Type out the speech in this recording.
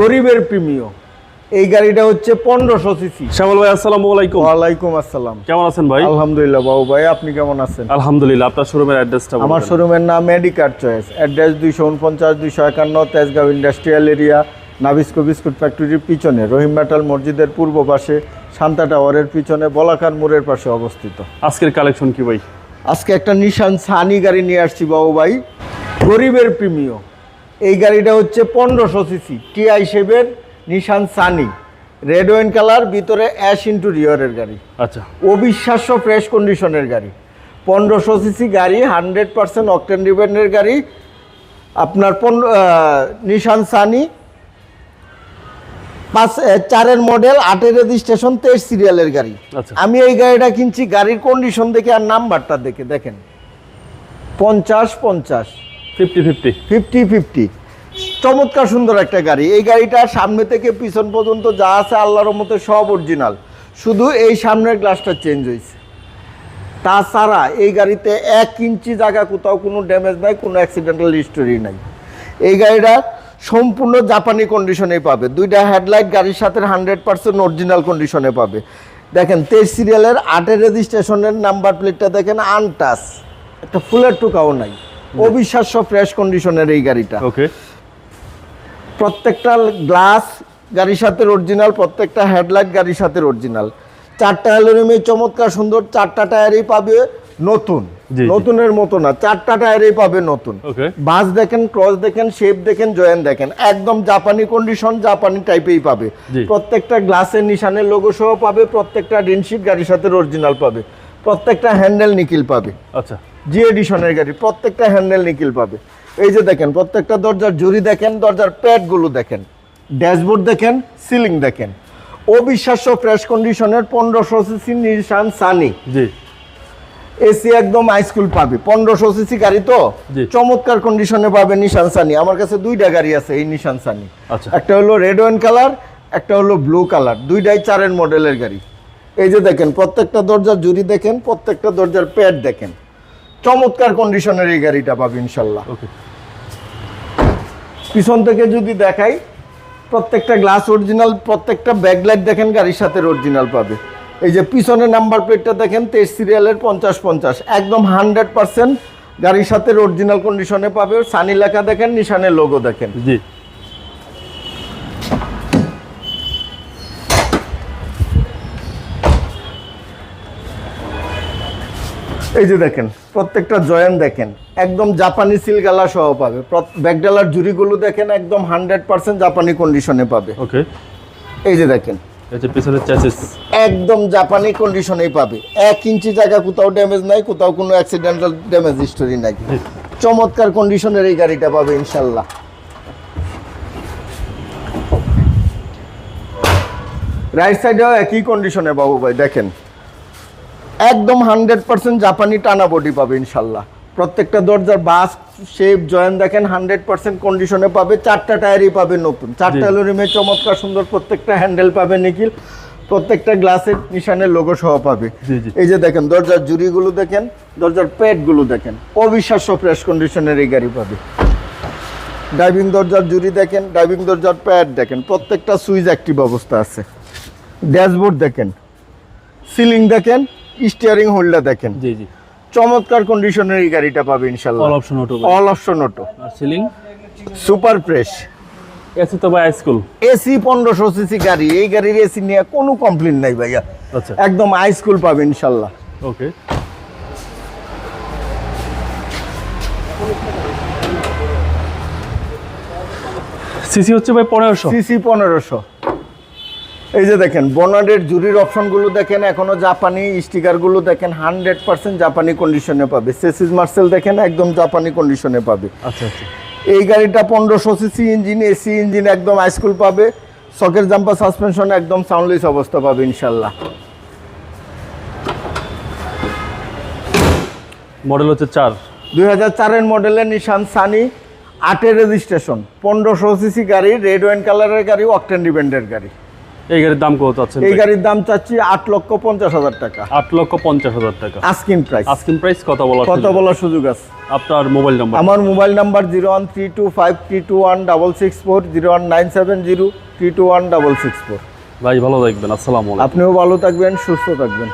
গরিবের প্রিমিয় এই গাড়িটা হচ্ছে পনেরোশো সিসি। শ্যামল ভাই আসসালামু আলাইকুম। ওয়ালাইকুম আসসালাম। কেমন আছেন ভাই? আলহামদুলিল্লাহ বাবু ভাই আপনি কেমন আছেন? আলহামদুলিল্লাহ আপনার শোরুমের অ্যাড্রেসটা আমার শোরুমের নাম মেডিকার চয়েস অ্যাড্রেস দুইশো উনপঞ্চাশ দুইশো একান্ন Tejgaon industrial area Nabisco biscuit ফ্যাক্টরির পিছনে রহিম মেটাল মসজিদের পূর্ব পাশে শান্তা টাওয়ারের পিছনে বলাকার মোড়ের পাশে অবস্থিত। আজকের কালেকশন কি ভাই? আজকে একটা নিশান সানি গাড়ি নিয়ে আসছি বাবু ভাই। গরিবের প্রিমিয় এই গাড়িটা হচ্ছে পনেরোশো সিসি টিআই শেপের Nissan Sunny red wine colour ভিতরে অ্যাশ ইন্টুরিয়রের গাড়ি। আচ্ছা। অবিশ্বাস্য ফ্রেশ কন্ডিশনের গাড়ি। পনেরোশো সিসি গাড়ি হান্ড্রেড পার্সেন্ট অকটেন ডিপেন্ডের গাড়ি। আপনার পন নিশান সানি পাঁচ চারের মডেল আটের রেজিস্ট্রেশন তেইশ সিরিয়ালের গাড়ি। আচ্ছা। আমি এই গাড়িটা কিনছি গাড়ির কন্ডিশন দেখে আর নাম্বারটা দেখে দেখেন। পঞ্চাশ পঞ্চাশ। ফিফটি ফিফটি ফিফটি ফিফটি চমৎকার সুন্দর একটা গাড়ি। এই গাড়িটা সামনে থেকে পিছন পর্যন্ত যা আছে আল্লাহর মতো সব অরিজিনাল শুধু এই সামনের গ্লাসটা চেঞ্জ হয়েছে। তাছাড়া এই গাড়িতে এক ইঞ্চি জায়গা কোথাও কোনো ড্যামেজ নাই, কোনো অ্যাক্সিডেন্টাল হিস্টোরি নাই। এই গাড়িটা সম্পূর্ণ জাপানি কন্ডিশনে পাবে। দুইটা হেডলাইট গাড়ির সাথে হান্ড্রেড পার্সেন্ট অরিজিনাল কন্ডিশনে পাবে। দেখেন, তেইশ সিরিয়ালের আটের রেজিস্ট্রেশনের নাম্বার প্লেটটা দেখেন আনটাস একটা ফুলের টুকাও নাই। অবিশ্বাস্য ফ্রেশ কন্ডিশনের এই গাড়িটা। ওকে প্রত্যেকটা গ্লাস গাড়ির সাথে অরিজিনাল প্রত্যেকটা হেডলাইট গাড়ির সাথে অরিজিনাল চারটা অ্যালুমিনিয়ামের চমৎকার সুন্দর চারটা টায়ারই পাবে নতুন। নতুনের মতো না চারটা টায়ারই পাবে নতুন। ওকে বাস দেখেন ক্রস দেখেন শেপ দেখেন জয়েন দেখেন একদম জাপানি কন্ডিশন জাপানি টাইপেই পাবে। প্রত্যেকটা গ্লাসের নিশানের লোগো সহ পাবে প্রত্যেকটা রিনশিট গাড়ির সাথে অরিজিনাল পাবে। প্রত্যেকটা হ্যান্ডেল নিকিল পাবে। আচ্ছা। জি এডিশনের গাড়ি প্রত্যেকটা হ্যান্ডেল নিকিল পাবে। এই যে দেখেন প্রত্যেকটা দরজার জুরি দেখেন দরজার প্যাডগুলো দেখেন ড্যাশবোর্ড দেখেন সিলিং দেখেন। অবিশ্বাস্য ফ্রেশ কন্ডিশনের পনেরোশো CC Nissan Sunny G. AC একদম হাইস্কুল পাবে। পনেরোশো সিসি গাড়ি তো। চমৎকার কন্ডিশনে পাবে নিশান সানি আমার কাছে দুইটা গাড়ি আছে এই নিশান সানি আচ্ছা। একটা হলো রেড ওয়েন কালার একটা হলো ব্লু কালার দুইটাই চারের মডেলের গাড়ি। এই যে দেখেন প্রত্যেকটা দরজার জুরি দেখেন প্রত্যেকটা দরজার প্যাড দেখেন। চমৎকার কন্ডিশনের এই গাড়িটা পাবে ইনশাল্লাহ। ওকে পিছন থেকে যদি দেখাই প্রত্যেকটা গ্লাস অরিজিনাল প্রত্যেকটা ব্যাকলাইট দেখেন গাড়ির সাথে অরিজিনাল পাবে। এই যে পিছনের নাম্বার প্লেটটা দেখেন তেইশ সিরিয়ালের পঞ্চাশ পঞ্চাশ। একদম হান্ড্রেড পার্সেন্ট গাড়ির সাথে অরিজিনাল কন্ডিশনে পাবে। সানি লেখা দেখেন নিশানের লোগো দেখেন। জি। এই যে দেখেন প্রত্যেকটা জয়েন দেখেন একদম জাপানি সিলগালা সহ পাবে। ব্যাকডালার জুরিগুলো দেখেন একদম হান্ড্রেড পার্সেন্ট জাপানি কন্ডিশনে পাবে। ওকে এই যে দেখেন। একদম জাপানি কন্ডিশনেই পাবে। এক ইঞ্চি জায়গা কোথাও ড্যামেজ নাই কোথাও কোনো অ্যাক্সিডেন্টাল ড্যামেজ হিস্টোরি নাই। চমৎকার কন্ডিশনের এই গাড়িটা পাবে ইনশাল্লাহ রাইট সাইডেও একই কন্ডিশনে বাবু ভাই দেখেন। একদম হান্ড্রেড পার্সেন্ট জাপানি টানা বডি পাবে ইনশাল্লাহ। প্রত্যেকটা দরজার বাস শেপ জয়েন দেখেন হান্ড্রেড পার্সেন্ট কন্ডিশনে পাবে চারটা টায়ারই পাবে নতুন। চারটা জি। চমৎকার সুন্দর প্রত্যেকটা হ্যান্ডেল পাবে নিখিল প্রত্যেকটা গ্লাসের নিশানের লোগো সহ পাবে। এই যে দেখেন দরজার জুরিগুলো দেখেন দরজার প্যাডগুলো দেখেন অবিশ্বাস্য ফ্রেশ কন্ডিশনের এই গাড়ি পাবে। ড্রাইভিং দরজার জুরি দেখেন ড্রাইভিং দরজার প্যাড দেখেন প্রত্যেকটা সুইচ অ্যাক্টিভ অবস্থা আছে। ড্যাশবোর্ড দেখেন সিলিং দেখেন স্টিয়ারিং হোল্ডার দেখেন। জি জি। চমৎকার কন্ডিশনের এই গাড়িটা পাবে ইনশাল্লাহ all option auto all option auto আর সিলিং সুপার ফ্রেশ এসি তো ভাই স্কুল এসি পনেরোশো সিসি গাড়ি। এই গাড়ির এসি নিয়ে কোনো কমপ্লেন নাই ভাইয়া। আচ্ছা। একদম হাই স্কুল পাবে ইনশাল্লাহ ওকে সিসি হচ্ছে ভাই পনেরোশো। সিসি পনেরোশো। এই যে দেখেন বনাডের জুরির অপশনগুলো দেখেন এখনও জাপানি স্টিকারগুলো দেখেন হান্ড্রেড পার্সেন্ট জাপানি কন্ডিশনে পাবে। সেসিস মার্সেল দেখেন একদম জাপানি কন্ডিশনে পাবে। আচ্ছা আচ্ছা। এই গাড়িটা পনেরোশো সিসি ইঞ্জিন এসি ইঞ্জিন একদম হাইস্কুল পাবে। সকের জাম্পার সাসপেনশন একদম সাউন্ডলেস অবস্থা পাবে ইনশাল্লাহ। মডেল হচ্ছে চার। দুই হাজার চারের মডেলের নিশান সানি আটের রেজিস্ট্রেশন পনেরোশো সিসি গাড়ি রেড ওয়াইন কালারের গাড়ি অকটেন ডিপেন্ডের গাড়ি। এই গাড়ির দাম কত চাচ্ছেন এই গাড়ির দাম চাচ্ছি আট লক্ষ পঞ্চাশ হাজার টাকা। আট লক্ষ পঞ্চাশ হাজার টাকা। আস্কিন প্রাইস আস্কিন প্রাইস কত বলা কত বলার সুযোগ আছে। আপনার মোবাইল নাম্বার আমার mobile number zero one three two five three two one double six four zero one nine seven zero three two one double six four. ভাই ভালো থাকবেন। আসসালামু আলাইকুম। আপনিও ভালো থাকবেন সুস্থ থাকবেন।